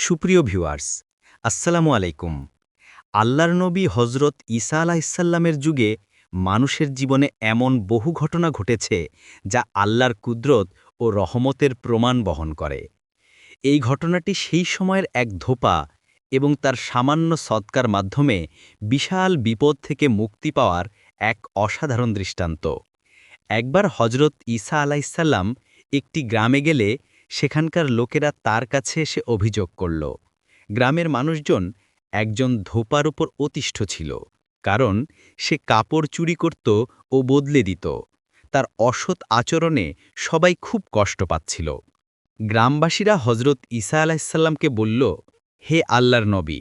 সুপ্রিয় ভিউয়ার্স, আসসালামু আলাইকুম। আল্লাহর নবী হজরত ঈসা আলাহিসাল্লামের যুগে মানুষের জীবনে এমন বহু ঘটনা ঘটেছে যা আল্লাহর কুদরত ও রহমতের প্রমাণ বহন করে। এই ঘটনাটি সেই সময়ের এক ধোপা এবং তার সামান্য সৎকার মাধ্যমে বিশাল বিপদ থেকে মুক্তি পাওয়ার এক অসাধারণ দৃষ্টান্ত। একবার হজরত ঈসা আলাইসাল্লাম একটি গ্রামে গেলে সেখানকার লোকেরা তার কাছে এসে অভিযোগ করল। গ্রামের মানুষজন একজন ধোপার উপর অতিষ্ঠ ছিল, কারণ সে কাপড় চুরি করত ও বদলে দিত। তার অসৎ আচরণে সবাই খুব কষ্ট পাচ্ছিল। গ্রামবাসীরা হজরত ঈসা আলাহিসাল্লামকে বলল, হে আল্লাহর নবী,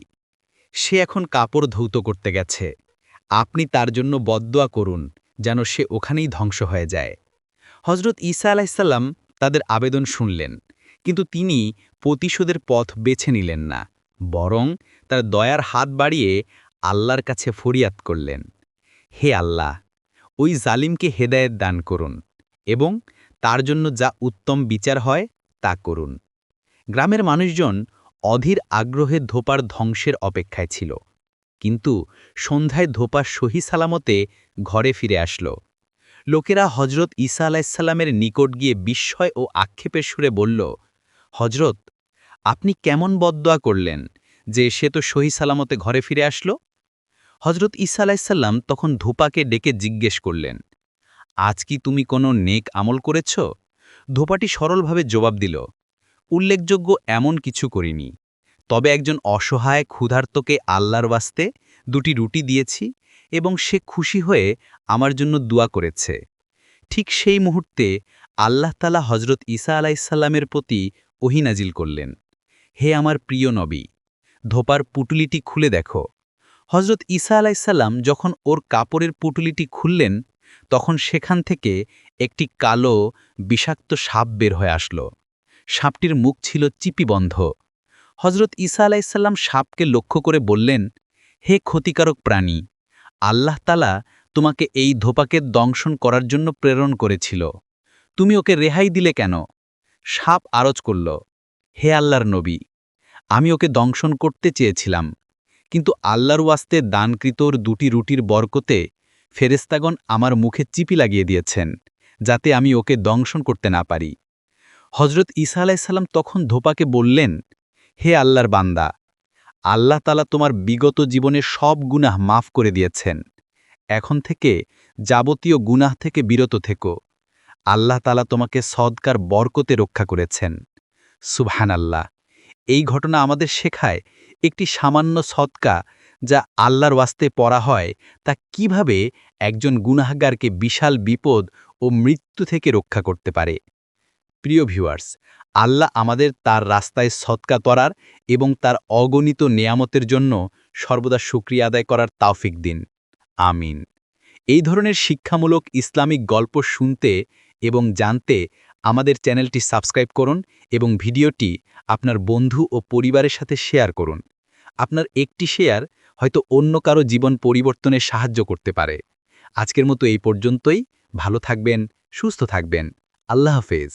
সে এখন কাপড় ধৌত করতে গেছে। আপনি তার জন্য বদোয়া করুন, যেন সে ওখানেই ধ্বংস হয়ে যায়। হজরত ঈসা আলাহিসাল্লাম তাদের আবেদন শুনলেন, কিন্তু তিনি প্রতিশোধের পথ বেছে নিলেন না, বরং তার দয়ার হাত বাড়িয়ে আল্লাহর কাছে ফরিয়াদ করলেন, হে আল্লাহ, ওই জালিমকে হেদায়েত দান করুন এবং তার জন্য যা উত্তম বিচার হয় তা করুন। গ্রামের মানুষজন অধীর আগ্রহে ধোপার ধ্বংসের অপেক্ষায় ছিল, কিন্তু সন্ধ্যায় ধোপা সহি সালামতে ঘরে ফিরে আসলো। লোকেরা হজরত ঈসা আলাইসাল্লামের নিকট গিয়ে বিস্ময় ও আক্ষেপের সুরে বলল হজরত আপনি কেমন বদদোয়া করলেন যে সে তো সহি সালামতে ঘরে ফিরে আসলো? হজরত ঈসা আলাইসাল্লাম তখন ধোপাকে ডেকে জিজ্ঞেস করলেন, আজ কি তুমি কোনো নেক আমল করেছ? ধোপাটি সরলভাবে জবাব দিল, উল্লেখযোগ্য এমন কিছু করিনি। তবে একজন অসহায় ক্ষুধার্তকে আল্লাহর বাস্তে দুটি রুটি দিয়েছি এবং সে খুশি হয়ে আমার জন্য দোয়া করেছে। ঠিক সেই মুহূর্তে আল্লাহ তালা হজরত ঈসা আলাইসাল্লামের প্রতি ওহিনাজিল করলেন। হে আমার প্রিয় নবী, ধোপার পুটুলিটি খুলে দেখো। হজরত ঈসা আলাইসাল্লাম যখন ওর কাপড়ের পুটুলিটি খুললেন, তখন সেখান থেকে একটি কালো, বিষাক্ত সাপ বের হয়ে আসলো। সাপটির মুখ ছিল চিপিবন্ধ। হজরত ঈসা আলাইসাল্লাম সাপকে লক্ষ্য করে বললেন, হে ক্ষতিকারক প্রাণী আল্লাহ তালা তোমাকে এই ধোপাকে দংশন করার জন্য প্রেরণ করেছিল। তুমি ওকে রেহাই দিলে কেন? সাপ আরজ করল, হে আল্লাহর নবী, আমি ওকে দংশন করতে চেয়েছিলাম, কিন্তু আল্লাহর ওয়াস্তে দানকৃতর দুটি রুটির বরকতে ফেরেস্তাগণ আমার মুখে চিপি লাগিয়ে দিয়েছেন, যাতে আমি ওকে দংশন করতে না পারি। হজরত ঈসা আলাইসাল্লাম তখন ধোপাকে বললেন, হে আল্লাহর বান্দা আল্লাহ তালা তোমার বিগত জীবনে সব গুনাহ মাফ করে দিয়েছেন। এখন থেকে যাবতীয় গুনাহ থেকে বিরত থেকো। আল্লাহ তালা তোমাকে সদকার বরকতে রক্ষা করেছেন। সুবহান আল্লাহ এই ঘটনা আমাদের শেখায় একটি সামান্য সদকা যা আল্লাহর ওয়াস্তে পড়া হয় তা কীভাবে একজন গুনাহগারকে বিশাল বিপদ ও মৃত্যু থেকে রক্ষা করতে পারে। প্রিয় ভিউয়ার্স, আল্লাহ আমাদের তার রাস্তায় সৎকা তরার এবং তার অগণিত নেয়ামতের জন্য সর্বদা সুক্রিয়া আদায় করার তাওফিক দিন। আমিন। এই ধরনের শিক্ষামূলক ইসলামিক গল্প শুনতে এবং জানতে আমাদের চ্যানেলটি সাবস্ক্রাইব করুন এবং ভিডিওটি আপনার বন্ধু ও পরিবারের সাথে শেয়ার করুন। আপনার একটি শেয়ার হয়তো অন্য কারও জীবন পরিবর্তনে সাহায্য করতে পারে। আজকের মতো এই পর্যন্তই। ভালো থাকবেন, সুস্থ থাকবেন। আল্লাহ হাফেজ।